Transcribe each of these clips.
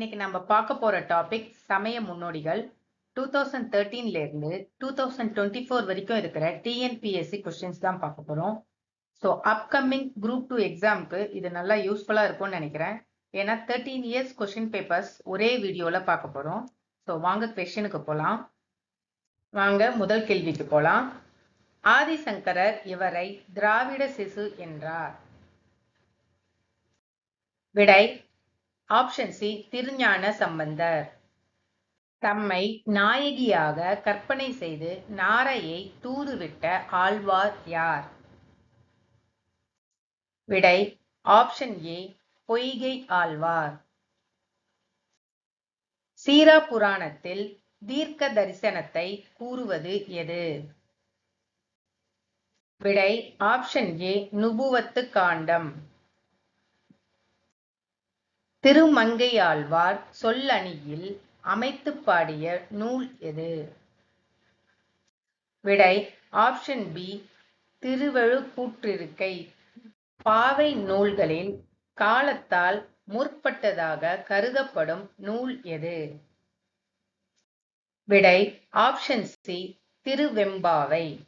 இன்னைக்கு நம்ம பார்க்க போற டாபிக் சமய முன்னோடிகள். டூ தௌசண்ட் தேர்ட்டீன்ல இருந்து டூ தௌசண்ட் டுவெண்ட்டி ஃபோர் வரைக்கும் இருக்கிற டிஎன்பிஎஸ்சி கொஸ்டின்ஸ் தான் பார்க்க போறோம். ஸோ அப்கமிங் குரூப் டூ எக்ஸாம்க்கு இது நல்லா யூஸ்ஃபுல்லா இருக்கும்னு நினைக்கிறேன். ஏன்னா தேர்ட்டீன் இயர்ஸ் கொஸ்டின் பேப்பர்ஸ் ஒரே வீடியோல பார்க்க போறோம். ஸோ வாங்க கொஸ்டினுக்கு போலாம். வாங்க முதல் கேள்விக்கு போலாம். ஆதிசங்கரர் இவரை திராவிட சிசு என்றார். விடை ஆப்ஷன் சி திருஞான சம்பந்தர். தம்மை நாயகியாக கற்பனை செய்து நாரையை தூதுவிட்ட ஆழ்வார் யார்? விடை ஆப்ஷன் ஏ பொய்கை ஆழ்வார். சீரா புராணத்தில் தீர்க்க தரிசனத்தை கூறுவது எது? விடை ஆப்ஷன் ஏ நுபுவத்து காண்டம். திருமங்கையாழ்வார் சொல்லணியில் அமைத்து பாடிய நூல் எது? விடை ஆப்ஷன் பி திருவழுக்கூற்றிருக்கை. பாவை நூல்களில் காலத்தால் முற்பட்டதாக கருதப்படும் நூல் எது? விடை ஆப்ஷன் சி திருவெம்பாவை.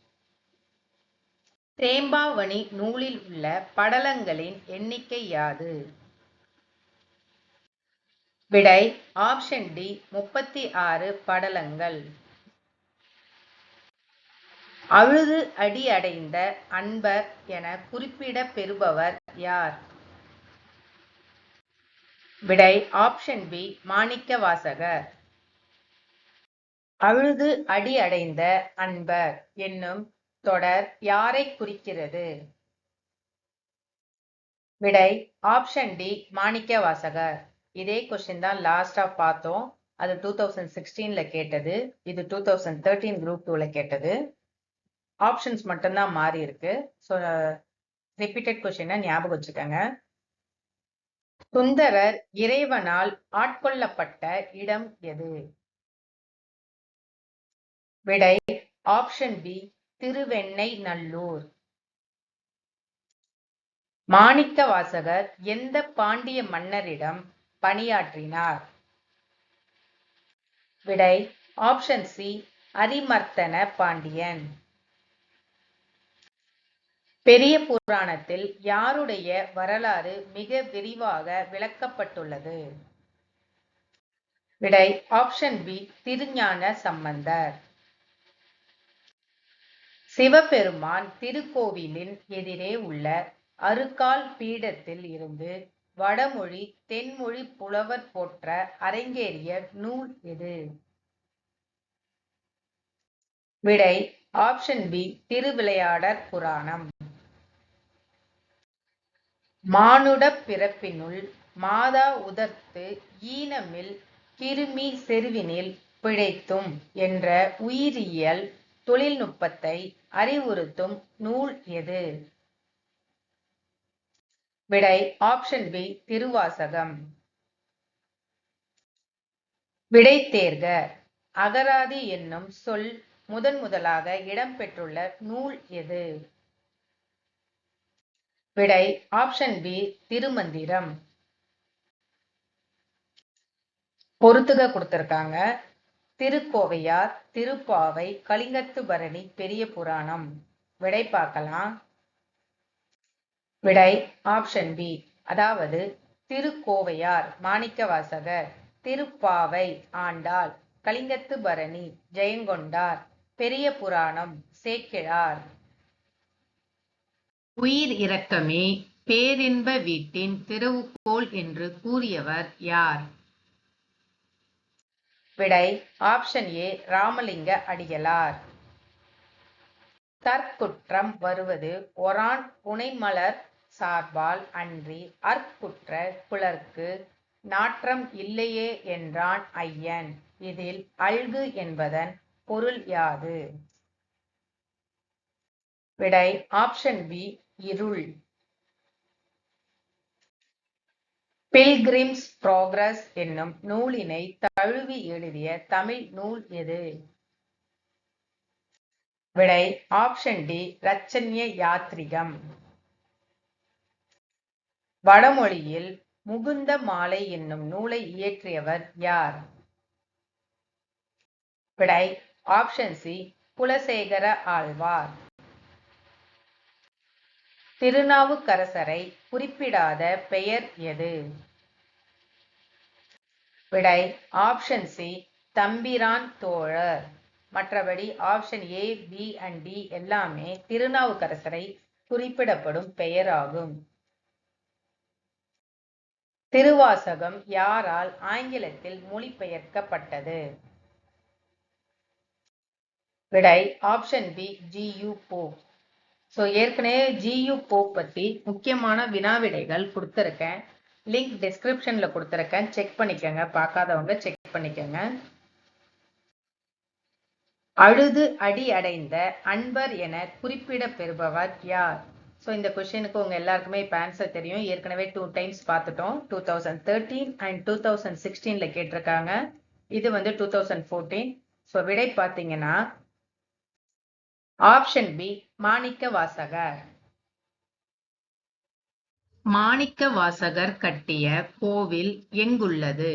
தேம்பாவணி நூலில் உள்ள படலங்களின் எண்ணிக்கை யாது? விடை ஆப்ஷன் டி முப்பத்தி ஆறு படலங்கள். அழுது அடி அடைந்த அன்பர் என குறிப்பிட பெறுபவர் யார்? விடை ஆப்ஷன் பி மாணிக்க வாசகர் அழுது அடி அடைந்த அன்பர் என்னும் தொடர் யாரை குறிக்கிறது? விடை ஆப்ஷன் டி மாணிக்க வாசகர் இதே கொஸ்டின் தான் லாஸ்டா பார்த்தோம். அது டூ தௌசண்ட் சிக்ஸ்டீனில் கேட்டது. இது டூ தௌசண்ட் தேர்ட்டீன் குரூப் டூவில் கேட்டது. ஆப்ஷன்ஸ் மட்டும்தான் மாறி இருக்கு. ஸோ ரிப்பீட்டட் கொஸ்டினை ஞாபகம் வச்சுக்கோங்க. சுந்தரர் இறைவனால் ஆட்கொள்ளப்பட்ட இடம் எது? விடை option B Thiruvennainallur Manikkavasagar எந்த பாண்டிய மன்னரிடம் பணியாற்றினார். விடை ஆப்ஷன் சி அரிமர்த்தன பாண்டியன். பெரிய புராணத்தில் யாருடைய வரலாறு மிக விரிவாக விளக்கப்பட்டுள்ளது? விடை ஆப்ஷன் பி திருஞான சம்பந்தர். சிவபெருமான் திருக்கோவிலின் எதிரே உள்ள அருக்கால் பீடத்தில் இருந்து வடமொழி தென்மொழி புலவர் போற்ற அரங்கேறிய நூல் எது? விடை ஆப்ஷன் பி திருவிளையாடற் புராணம். மானுட பிறப்பினுள் மாதா உதர்த்து ஈனமில் கிருமி செருவினில் பிழைத்தும் என்ற உயிரியல் தொழில்நுட்பத்தை அறிவுறுத்தும் நூல் எது? விடை ஆப்ஷன் பி திருவாசகம். விடை தேர்க. அகராதி என்னும் சொல் முதன் முதலாக இடம்பெற்றுள்ள நூல் எது? விடை ஆப்ஷன் பி திருமந்திரம். பொறுத்துக கொடுத்திருக்காங்க. திருக்கோவையார் திருப்பாவை கலிங்கத்து பரணி பெரிய புராணம். விடை பார்க்கலாம். விடை ஆப்ஷன் பி அதாவது திருக்கோவையார் மாணிக்கவாசகர் திருப்பாவை ஆண்டாள் கலிங்கத்து பரணி ஜெயங்கொண்டார் பெரிய புராணம் சேக்கிழார். உயிர் இரக்கமே பேரின்ப வீட்டின் திறவுகோல் என்று கூறியவர் யார்? விடை ஆப்ஷன் ஏ ராமலிங்க அடிகளார். தற்குற்றம் வருவது ஒரான் புனைமலர் சார்பால் அன்றி அற்புற்ற புலர்க்கு நாற்றம் இல்லையே என்றான் ஐயன். இதில் அல்கு என்பதன் பொருள் யாது? விடை ஆப்ஷன் பி இருள். பில்கிரிம்ஸ் ப்ரோக்ரஸ் என்னும் நூலினை தழுவி எழுதிய தமிழ் நூல் எது? விடை ஆப்ஷன் டி ரச்சன்ய யாத்ரிகம். வடமொழியில் முகுந்த மாலை என்னும் நூலை இயற்றியவர் யார்? விடை ஆப்ஷன் சி குலசேகர ஆழ்வார். திருநாவுக்கரசரை குறிப்பிடாத பெயர் எது? விடை ஆப்ஷன் சி தம்பிரான் தோழர். மற்றபடி option A B and D எல்லாமே திருநாவுக்கரசரை குறிப்பிடப்படும் பெயராகும். திருவாசகம் யாரால் ஆங்கிலத்தில் மொழிபெயர்க்கப்பட்டது? விடை option B G U Pope so ஏற்கனவே ஜியு போப் பற்றி முக்கியமான வினாவிடைகள் கொடுத்துருக்கேன். லிங்க் டிஸ்கிரிப்ஷனில் கொடுத்துருக்கேன். செக் பண்ணிக்கோங்க. பார்க்காதவங்க செக் பண்ணிக்கோங்க. அழுது அடி அடைந்த அன்பர் என குறிப்பிட பெறுபவர் யார்? ஸோ இந்த கொஷினுக்கு உங்கள் எல்லாருக்குமே இப்போ ஆன்சர் தெரியும். ஏற்கனவே டூ டைம்ஸ் பார்த்துட்டோம். Two thousand thirteen and two thousand சிக்ஸ்டீன்ல கேட்டிருக்காங்க. இது வந்து டூ தௌசண்ட் ஃபோர்டீன் ஸோ விடை பார்த்தீங்கன்னா ஆப்ஷன் பி மாணிக்க வாசகர். மாணிக்க வாசகர் கட்டிய கோவில் எங்குள்ளது?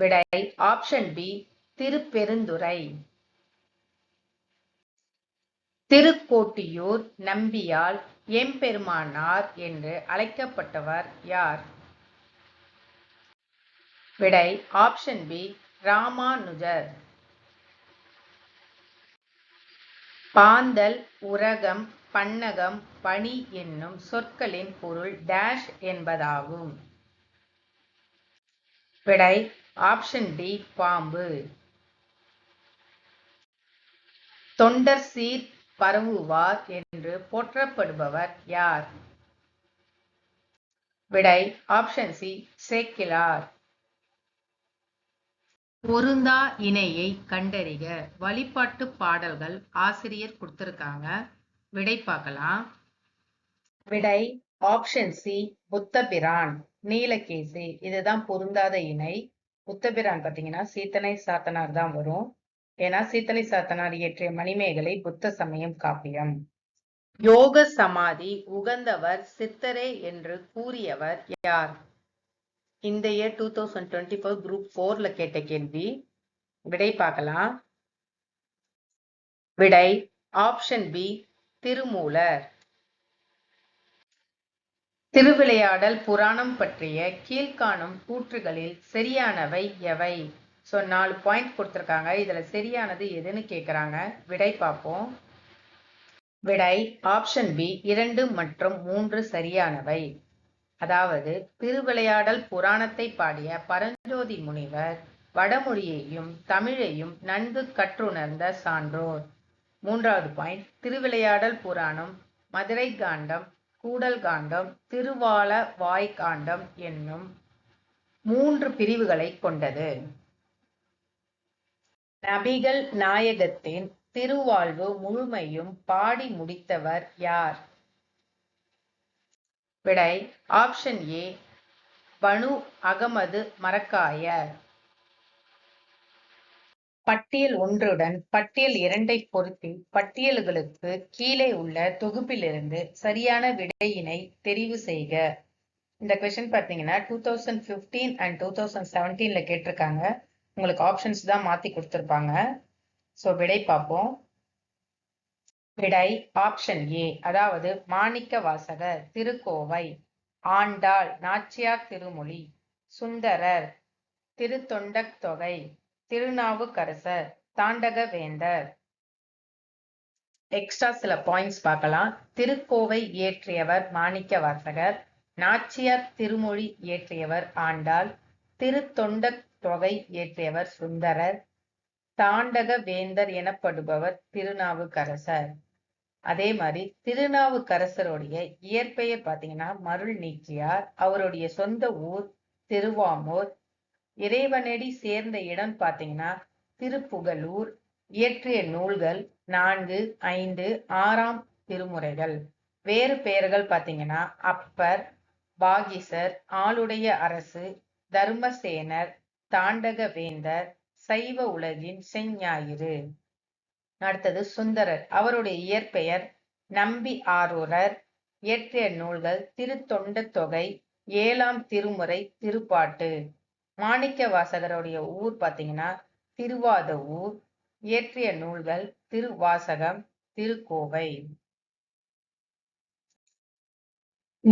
விடை ஆப்ஷன் பி திருப்பெருந்துறை. திருக்கோட்டியூர் நம்பியால் எம்பெருமானார் என்று அழைக்கப்பட்டவர் யார்? விடை ஆப்ஷன் பி ராமானுஜர். பாந்தல் உரகம் பன்னகம் பணி என்னும் சொற்களின் பொருள் டேஷ் என்பதாகும். விடை ஆப்ஷன் டி பாம்பு. தொண்டர் சீர் பரவுவார் என்று போற்றப்படுபவர் யார்? விடை ஆப்ஷன் சி சேக்கிலார். பொருந்தா இணையை கண்டறிக. வழிபாட்டு பாடல்கள் ஆசிரியர் கொடுத்திருக்காங்க. விடை பார்க்கலாம். விடை ஆப்ஷன் சி புத்தபிரான். நீலகேசி இதுதான் பொருந்தாத இணை. புத்தபிரான் பாத்தீங்கன்னா சீத்தனை சாத்தனார் தான் வரும். ஏன்னா சீத்தலை சாத்தனார் இயற்றிய மணிமேகலை புத்த சமயம் காப்பியம். யோக சமாதி உகந்தவர் சித்தரே என்று கூறியவர் யார்? இந்த year two thousand twenty four group ஃபோர்ல கேட்ட கேள்வி. விடை பார்க்கலாம். விடை ஆப்ஷன் பி திருமூலர். திருவிளையாடல் புராணம் பற்றிய கீழ்காணும் கூற்றுகளில் சரியானவை எவை? ஸோ நாலு பாயிண்ட் கொடுத்துருக்காங்க. இதில் சரியானது எதுன்னு கேட்குறாங்க விடை பார்ப்போம். விடை ஆப்ஷன் பி இரண்டு மற்றும் மூன்று சரியானவை. அதாவது திருவிளையாடல் புராணத்தை பாடிய பரஞ்சோதி முனிவர் வடமொழியையும் தமிழையும் நன்கு கற்றுணர்ந்த சான்றோர். மூன்றாவது பாயிண்ட் திருவிளையாடல் புராணம் மதுரை காண்டம் கூடல் காண்டம் திருவால வாய்காண்டம் என்னும் மூன்று பிரிவுகளை கொண்டது. நபிகள் நாயகத்தின் திருவாழ்வு முழுமையும் பாடி முடித்தவர் யார்? விடை ஆப்ஷன் ஏ பனு அகமது மரக்காயர். பட்டியல் ஒன்றுடன் பட்டியல் இரண்டை பொருத்தி பட்டியல்களுக்கு கீழே உள்ள தொகுப்பிலிருந்து சரியான விடையினை தெரிவு செய்க. இந்த கொஸ்டின் பார்த்தீங்கன்னா two thousand fifteen and two thousand செவன்டீன்ல கேட்டிருக்காங்க. உங்களுக்கு ஆப்ஷன்ஸ் தான் மாத்தி கொடுத்துருப்பாங்க. ஸோ விடை பார்ப்போம். விடை ஆப்ஷன் ஏ அதாவது மாணிக்க வாசகர் திருக்கோவை ஆண்டாள் நாச்சியார் திருமொழி சுந்தரர் திருத்தொண்டக் தொகை திருநாவுக்கரசர் தாண்டக வேந்தர் எக்ஸ்ட்ரா சில பாயிண்ட்ஸ் பார்க்கலாம். திருக்கோவை இயற்றியவர் மாணிக்க வாசகர் நாச்சியார் திருமொழி இயற்றியவர் ஆண்டாள் திருத்தொண்டக் தொகை இயற்றியவர் சுந்தரர் தாண்டக வேந்தர் எனப்படுபவர் திருநாவுக்கரசர். அதே மாதிரி திருநாவுக்கரசருடைய இயற்பெயர் பார்த்தீங்கன்னா மருள் நீக்கியார் அவருடைய சொந்த ஊர் திருவாமூர் இறைவனடி சேர்ந்த இடம் பார்த்தீங்கன்னா திருப்புகலூர் இயற்றிய நூல்கள் நான்கு ஐந்து ஆறாம் திருமுறைகள். வேறு பெயர்கள் பார்த்தீங்கன்னா அப்பர் பாகிசர் ஆளுடைய அரசு தர்மசேனர் தாண்டக வேந்தர் சைவ உலகின் செஞ்ஞாயிறு அடுத்தது சுந்தரர். அவருடைய இயற்பெயர் நம்பி ஆரூரர். இயற்றிய நூல்கள் திருத்தொண்ட தொகை ஏழாம் திருமுறை திருப்பாட்டு. மாணிக்க வாசகருடைய ஊர் பார்த்தீங்கன்னா திருவாத ஊர். இயற்றிய நூல்கள் திருவாசகம் திருக்கோவை.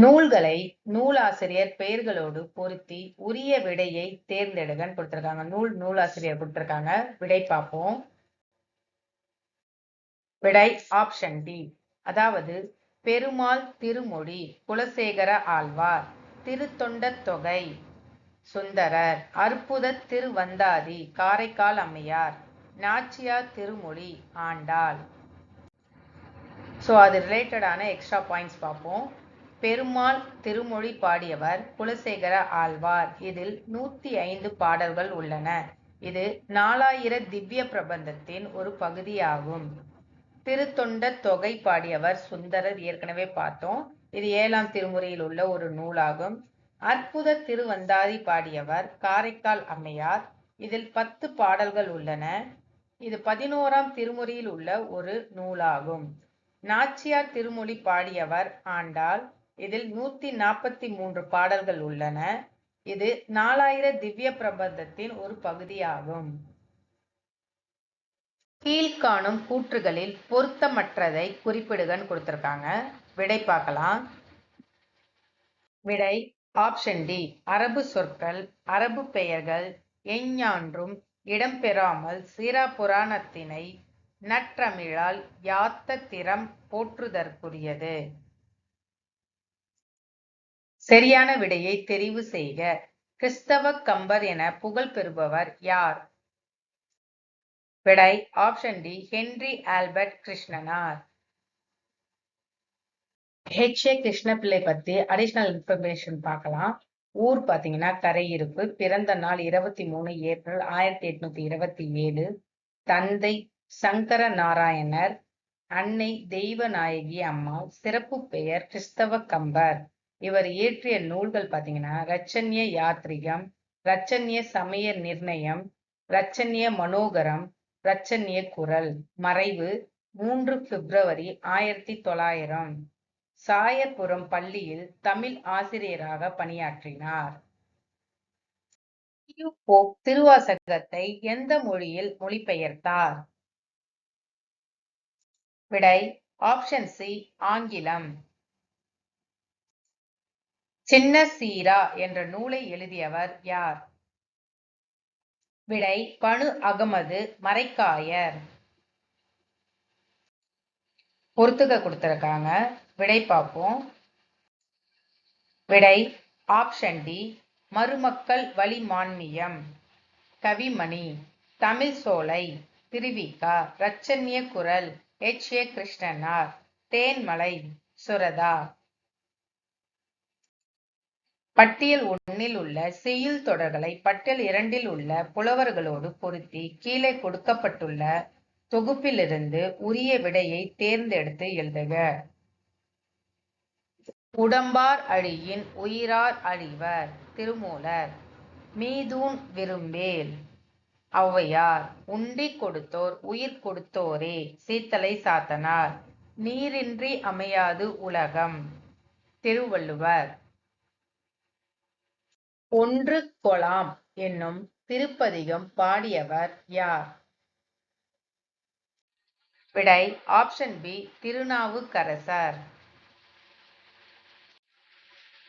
நூல்களை நூலாசிரியர் பெயர்களோடு பொருத்தி உரிய விடையை தேர்ந்தெடுங்கன்னு கொடுத்துருக்காங்க. நூல் நூலாசிரியர் கொடுத்துருக்காங்க. விடை பார்ப்போம். விடை ஆப்ஷன் டி அதாவது பெருமாள் திருமொழி குலசேகர ஆழ்வார் திருத்தொண்ட தொகை சுந்தரர் அற்புத திருவந்தாதி காரைக்கால் அம்மையார் நாச்சியார் திருமொழி ஆண்டாள். ஸோ அது ரிலேட்டடான எக்ஸ்ட்ரா பாயிண்ட்ஸ் பார்ப்போம். பெருமாள் திருமொழி பாடியவர் குலசேகர ஆழ்வார். இதில் நூத்தி ஐந்து பாடல்கள் உள்ளன. இது நாலாயிர திவ்ய பிரபந்தத்தின் ஒரு பகுதியாகும். திருத்தொண்ட தொகை பாடியவர் சுந்தரர் ஏற்கனவே பார்த்தோம். இது ஏழாம் திருமுறையில் உள்ள ஒரு நூலாகும். அற்புத திருவந்தாதி பாடியவர் காரைக்கால் அம்மையார். இதில் பத்து பாடல்கள் உள்ளன. இது பதினோராம் திருமுறையில் உள்ள ஒரு நூலாகும். நாச்சியார் திருமொழி பாடியவர் ஆண்டாள். இதில் நூத்தி நாற்பத்தி மூன்று பாடல்கள் உள்ளன. இது நாலாயிர திவ்ய பிரபந்தத்தின் ஒரு பகுதியாகும். கீழ்காணும் கூற்றுகளில் பொருத்தமற்றதை குறிப்பிடுகன்னு கொடுத்திருக்காங்க. விடை பார்க்கலாம். விடை ஆப்ஷன் டி அரபு சொற்கள் அரபு பெயர்கள் எஞ்ஞான்றும் இடம்பெறாமல் சீரா புராணத்தினை நற்றமிழால் யாத்த திறம் போற்றுதற்குரியது. சரியான விடையை தெரிவு செய்க. கிறிஸ்தவ கம்பர் என புகழ் பெறுபவர் யார்? விடை option D Henry Albert Krishnanar. H A Krishnapillai பத்தி அடிஷனல் இன்ஃபர்மேஷன் பார்க்கலாம். ஊர் பாத்தீங்கன்னா கரையிருப்பு பிறந்த நாள் இருபத்தி மூணு ஏப்ரல் ஆயிரத்தி எட்நூத்தி இருபத்தி ஏழு. தந்தை சங்கர நாராயணர் அன்னை தெய்வநாயகி அம்மா சிறப்பு பெயர் கிறிஸ்தவ கம்பர். இவர் இயற்றிய நூல்கள் பாத்தீங்கன்னா ரச்சன்ய யாத்ரிகம் ரச்சன்ய சமய நிர்ணயம் ரச்சன்ய மனோகரம் ரச்சன்ய குரல் மறைவு மூன்று பிப்ரவரி ஆயிரத்தி தொள்ளாயிரம். சாயர்புரம் பள்ளியில் தமிழ் ஆசிரியராக பணியாற்றினார். போப் திருவாசகத்தை எந்த மொழியில் மொழிபெயர்த்தார்? விடை ஆப்ஷன் சி ஆங்கிலம். சின்ன சீரா என்ற நூலை எழுதியவர் யார்? விடை பனு அகமது மரைக்காயர் பொறுத்துக்க கொடுத்துருக்காங்க. விடை பார்ப்போம். விடை ஆப்ஷன் டி மருமக்கள் வழிமான்மியம் கவிமணி தமிழ் சோலை திருவிகா ரச்சன்ய குரல் எச். ஏ. கிருஷ்ணனார் தேன்மலை சுரதா. பட்டியல் ஒன்னில் உள்ள செய்யுள் தொடர்களை பட்டியல் இரண்டில் உள்ள புலவர்களோடு பொருத்தி கீழே கொடுக்கப்பட்டுள்ள தொகுப்பிலிருந்து உரிய விடையை தேர்ந்தெடுத்து எழுதுக. உடம்பார் அழியின் உயிரார் அழிவர் திருமூலர் மீதூன் விரும்பேல். ஔவையார் உண்டி கொடுத்தோர் உயிர் கொடுத்தோரே சீத்தலை சாத்தனார் நீரின்றி அமையாது உலகம். திருவள்ளுவர் ஒன்று கொலாம் என்னும் திருப்பதிகம் பாடியவர் யார்? விடை ஆப்ஷன் பி திருநாவுக்கரசர்.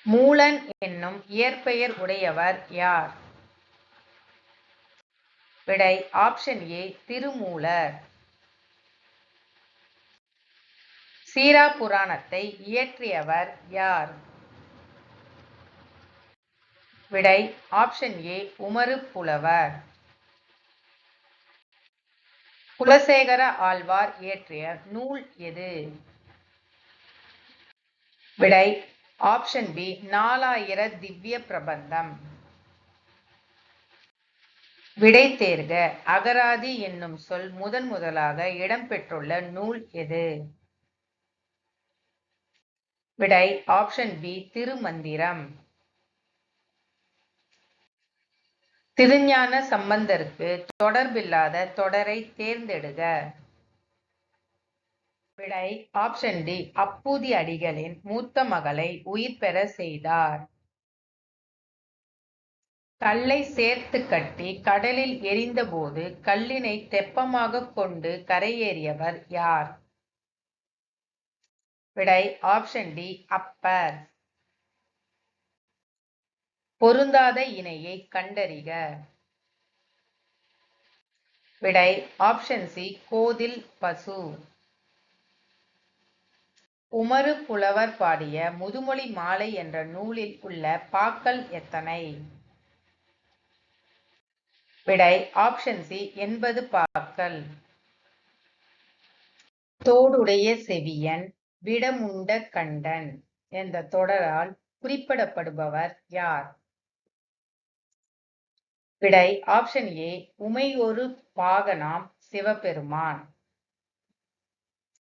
மூலன் என்னும் இயற்பெயர் உடையவர் யார்? விடை ஆப்ஷன் ஏ திருமூலர். சீரா புராணத்தை இயற்றியவர் யார்? விடை ஆப்ஷன் ஏ உமரு புலவர். குலசேகர ஆழ்வார் இயற்றிய நூல் எது? விடை ஆப்ஷன் பி நாலாயிர திவ்ய பிரபந்தம். விடை தேர்க அகராதி என்னும் சொல் முதன் முதலாக இடம்பெற்றுள்ள நூல் எது? விடை ஆப்ஷன் பி திருமந்திரம். திருஞான சம்பந்தருக்கு தொடர்பில்லாத தொடரை தேர்ந்தெடுக. விடை ஆப்ஷன் டி அப்பூதி அடிகளின் மூத்த மகளை உயிர் பெற செய்தார். கல்லை சேர்த்து கட்டி கடலில் எரிந்தபோது கல்லினை தெப்பமாக கொண்டு கரையேறியவர் யார்? விடை ஆப்ஷன் டி அப்பர். பொருந்தாத இணையை கண்டறிக. விடை ஆப்ஷன் சி கோதில் பசு. உமறு புலவர் பாடிய முதுமொழி மாலை என்ற நூலில் உள்ள பாக்கள் எத்தனை? விடை ஆப்ஷன் சி எண்பது பாக்கள். தோடுடைய செவியன் விடமுண்ட கண்டன். என்ற தொடரால் குறிப்பிடப்படுபவர் யார்? விடை ஆப்ஷன் ஏ உமையொரு பாகனாம் சிவபெருமான்.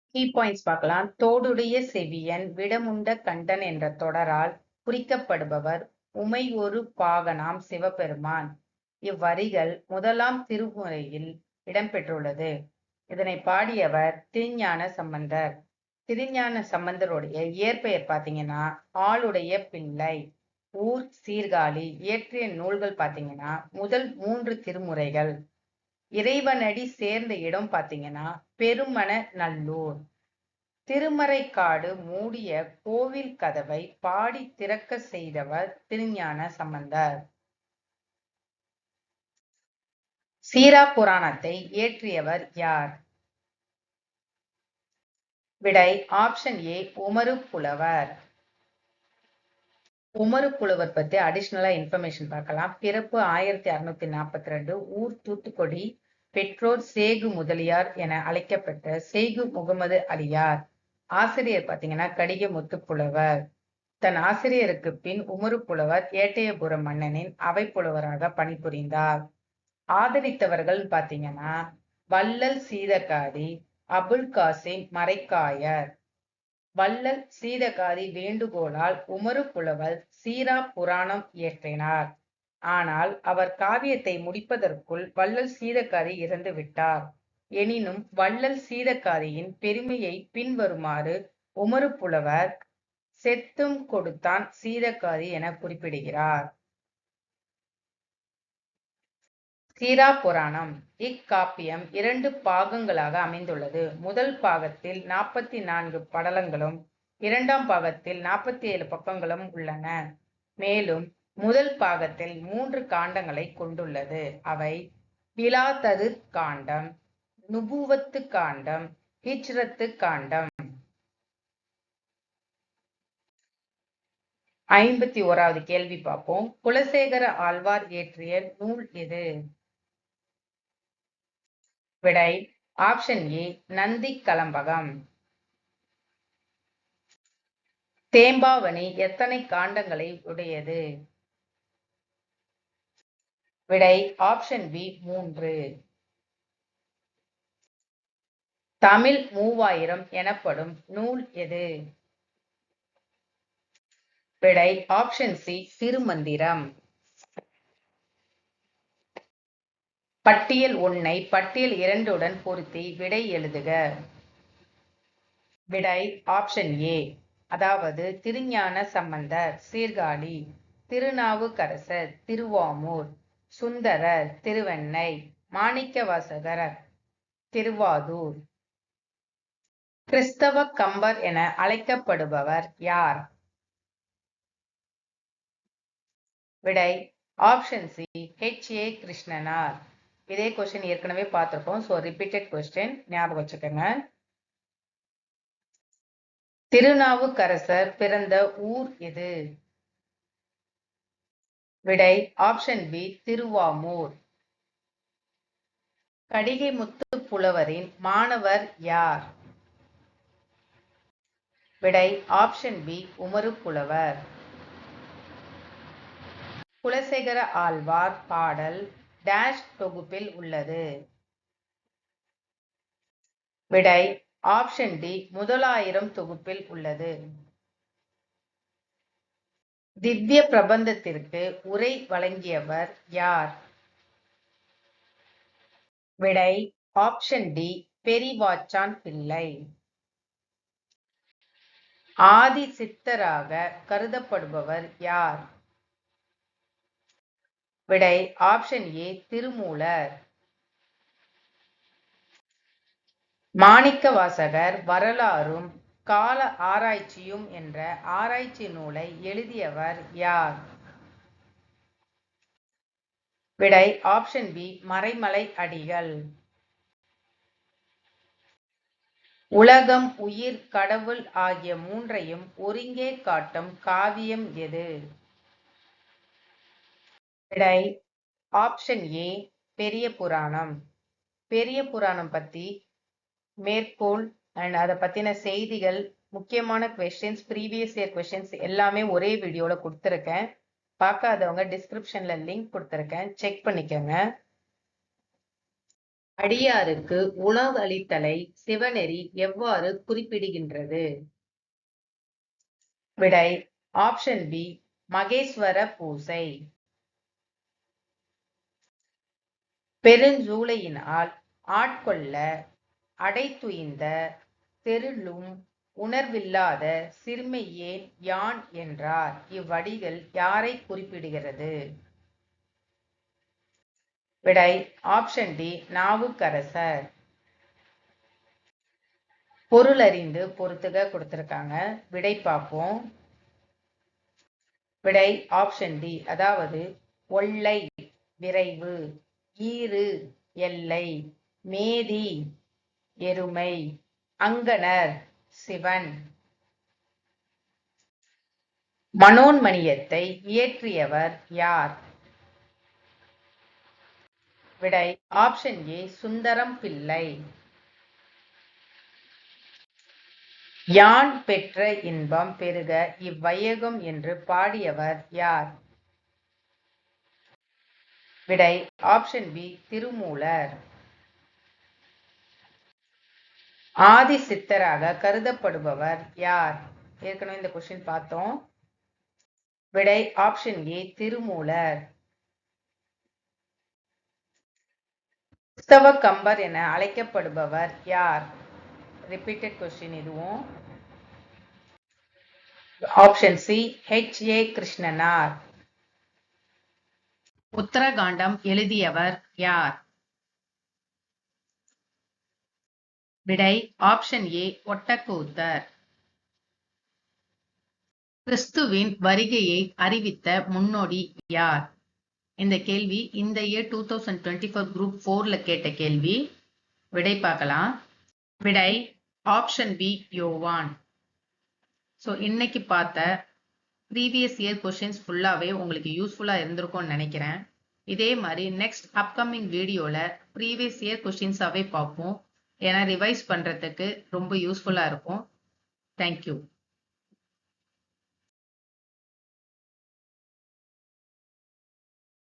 கீ பாயிண்ட்ஸ் பார்க்கலாம். தோடுடைய செவியன் விடமுண்ட கண்டன் என்ற தொடரால் குறிக்கப்படுபவர் உமை ஒரு பாகனாம் சிவபெருமான். இவ்வரிகள் முதலாம் திருமுறையில் இடம்பெற்றுள்ளது. இதனை பாடியவர் திருஞான சம்பந்தர். திருஞான சம்பந்தருடைய இயற்பெயர் பார்த்தீங்கன்னா ஆளுடைய பிள்ளை. ஊர் சீர்காழி இயற்றிய நூல்கள் பார்த்தீங்கன்னா முதல் மூன்று திருமுறைகள். இறைவனடி சேர்ந்த இடம் பார்த்தீங்கன்னா பெருமன நல்லூர். திருமறைக்காடு மூடிய கோவில் கதவை பாடி திறக்க செய்தவர் திருஞான சம்பந்தர். சீரா புராணத்தை இயற்றியவர் யார்? விடை ஆப்ஷன் ஏ உமரு புலவர். உமரு புலவர் பத்தி அடிஷ்னலா இன்ஃபர்மேஷன் பார்க்கலாம். பிறப்பு ஆயிரத்தி அறுநூத்தி நாற்பத்தி ரெண்டு ஊர் தூத்துக்குடி பெற்றோர் சேகு முதலியார் என அழைக்கப்பட்ட சேகு முகமது அலியார். ஆசிரியர் பாத்தீங்கன்னா கடிக முத்து புலவர். தன் ஆசிரியருக்கு பின் உமரு புலவர் ஏட்டையபுரம் மன்னனின் அவை புலவராக பணிபுரிந்தார். ஆதரித்தவர்கள் பாத்தீங்கன்னா வள்ளல் சீதக்காரி அபுல் காசிம் மறைக்காயர். வள்ளல் சீதகாதி வேண்டுகோளால் உமரு புலவர் சீரா புராணம் இயற்றினார். ஆனால் அவர் காவியத்தை முடிப்பதற்குள் வள்ளல் சீதக்காரி இறந்து விட்டார். எனினும் வள்ளல் சீதக்காரியின் பெருமையை பின்வருமாறு உமறு புலவர் செத்தும் கொடுத்தான் சீதக்காரி என குறிப்பிடுகிறார். சீரா புராணம். இக்காப்பியம் இரண்டு பாகங்களாக அமைந்துள்ளது. முதல் பாகத்தில் நாற்பத்தி நான்கு படலங்களும் இரண்டாம் பாகத்தில் நாற்பத்தி ஏழு பக்கங்களும் உள்ளன. மேலும் முதல் பாகத்தில் மூன்று காண்டங்களை கொண்டுள்ளது. அவை விலாதது காண்டம் நுபுவத்து காண்டம் ஹிஜ்ரத்து காண்டம். ஐம்பத்தி ஓராவது கேள்வி பார்ப்போம். குலசேகர ஆழ்வார் இயற்றிய நூல் எது? விடை ஆப்ஷன் ஏ நந்தி கலம்பகம். தேம்பாவணி எத்தனை காண்டங்களை உடையது? விடை ஆப்ஷன் பி மூன்று. தமிழ் மூவாயிரம் எனப்படும் நூல் எது? விடை ஆப்ஷன் சி திருமந்திரம். பட்டியல் ஒன்னை பட்டியல் இரண்டுடன் பொருத்தி விடை எழுதுக. விடை ஆப்ஷன் ஏ அதாவது திருஞான சம்பந்தர் சீர்காழி திருநாவுக்கரசர் திருவாமூர் சுந்தரர் திருவெண்ணை மாணிக்கவாசகர் திருவாதூர் கிறிஸ்தவ கம்பர் என அழைக்கப்படுபவர் யார்? விடை option C H A Krishnanar. இதே கொஸ்டின் ஏற்கனவே பார்த்திருப்போம். ஸோ ரிப்பீட்டட் கொஸ்டின் ஞாபகம் வச்சுக்கோங்க. திருநாவுக்கரசர் பிறந்த ஊர் எது? விடை ஆப்ஷன் பி திருவாமூர். கடிகை முத்து புலவரின் மாணவர் யார்? விடை ஆப்ஷன் பி உமரு புலவர். குலசேகர ஆழ்வார் பாடல் டேஷ் தொகுப்பில் உள்ளது. விடை ஆப்ஷன் டி முதலாயிரம் தொகுப்பில் உள்ளது. திவ்ய பிரபந்தத்திற்கு உரை வழங்கியவர் யார்? விடை ஆப்ஷன் டி பெரிவாச்சான் பிள்ளை. ஆதி சித்தராக கருதப்படுபவர் யார்? விடை ஆப்ஷன் ஏ திருமூலர். மாணிக்க வாசகர் வரலாறும் கால ஆராய்ச்சியும் என்ற ஆராய்ச்சி நூலை எழுதியவர் யார்? விடை ஆப்ஷன் பி மறைமலை அடிகள். உலகம் உயிர் கடவுள் ஆகிய மூன்றையும் ஒருங்கே காட்டும் காவியம் எது? விடை ஆப்ஷன் ஏ பெரிய புராணம். பெரிய புராணம் பத்தி மேற்கோள் அண்ட் அதை பத்தின செய்திகள் முக்கியமான கொஷின்ஸ் ப்ரீவியஸ் இயர் கொஸ்டின்ஸ் எல்லாமே ஒரே வீடியோல கொடுத்துருக்கேன். பார்க்காதவங்க டிஸ்கிரிப்ஷன்ல லிங்க் கொடுத்துருக்கேன். செக் பண்ணிக்கோங்க. அடியாருக்கு உணவு அளித்தலை சிவநெறி எவ்வாறு குறிப்பிடுகின்றது? விடை ஆப்ஷன் பி மகேஸ்வர பூசை. பெருஞ்சூளையினால் ஆட்கொள்ள அடைத்துயிந்த தெருளும் உணர்வில்லாத சிறுமை ஏன் யான் என்றார். இவ்வடிகள் யாரை குறிப்பிடுகிறது? விடை ஆப்ஷன் டி நாவுக்கரசர். பொருள் அறிந்து பொறுத்துக கொடுத்திருக்காங்க. விடை பார்ப்போம். விடை ஆப்ஷன் டி அதாவது ஒல்லை விரைவு ஈறு எல்லை மேதி எருமை அங்கனர் சிவன். மனோன்மணியத்தை இயற்றியவர் யார்? விடை ஆப்ஷன் ஏ சுந்தரம் பிள்ளை. யான் பெற்ற இன்பம் பெருக இவ்வையகம் என்று பாடியவர் யார்? விடை ஆப்ஷன் பி திருமூலர். ஆதி சித்தராக கருதப்படுபவர் யார்? ஏற்கனவே இந்த கொஸ்டின் பார்த்தோம். விடை ஆப்ஷன் ஏ திருமூலர். உத்தவ கம்பர் என அழைக்கப்படுபவர் யார்? ரிப்பீட்டட் கொஸ்டின் இதுவும். Option C H A Krishnanar. Uttarakandam எழுதியவர் யார்? விடை ஆப்ஷன் ஏ ஒட்டக்கூத்தர். கிறிஸ்துவின் வருகையை அறிவித்த முன்னோடி யார்? இந்த கேள்வி இந்த year two thousand twenty four group ஃபோர்ல கேட்ட கேள்வி. விடை பார்க்கலாம். விடை ஆப்ஷன் பி யோவான். ஸோ இன்னைக்கு பார்த்த ப்ரீவியஸ் இயர் கொஷின்ஸ் ஃபுல்லாகவே உங்களுக்கு யூஸ்ஃபுல்லாக இருந்திருக்கும்னு நினைக்கிறேன். இதே மாதிரி நெக்ஸ்ட் அப்கமிங் வீடியோவில் ப்ரீவியஸ் இயர் கொஷின்ஸாகவே பார்ப்போம். ஏன்னா ரிவைஸ் பண்ணுறதுக்கு ரொம்ப யூஸ்ஃபுல்லாக இருக்கும். தேங்க்யூ